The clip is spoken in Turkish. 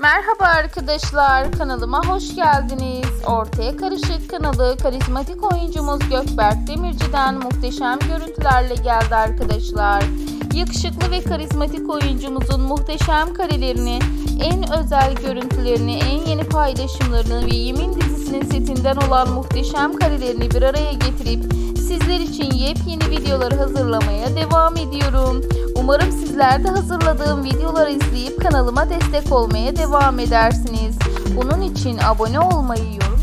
Merhaba arkadaşlar, kanalıma hoş geldiniz. Ortaya Karışık kanalı karizmatik oyuncumuz Gökberk Demirci'den muhteşem görüntülerle geldi arkadaşlar. Yakışıklı ve karizmatik oyuncumuzun muhteşem karelerini, en özel görüntülerini, en yeni paylaşımlarını ve Yemin dizisinin setinden olan muhteşem karelerini bir araya getirip sizler için yepyeni videoları hazırlamaya devam ediyorum. Umarım sizler de hazırladığım videoları izleyip kanalıma destek olmaya devam edersiniz. Bunun için abone olmayı, yorum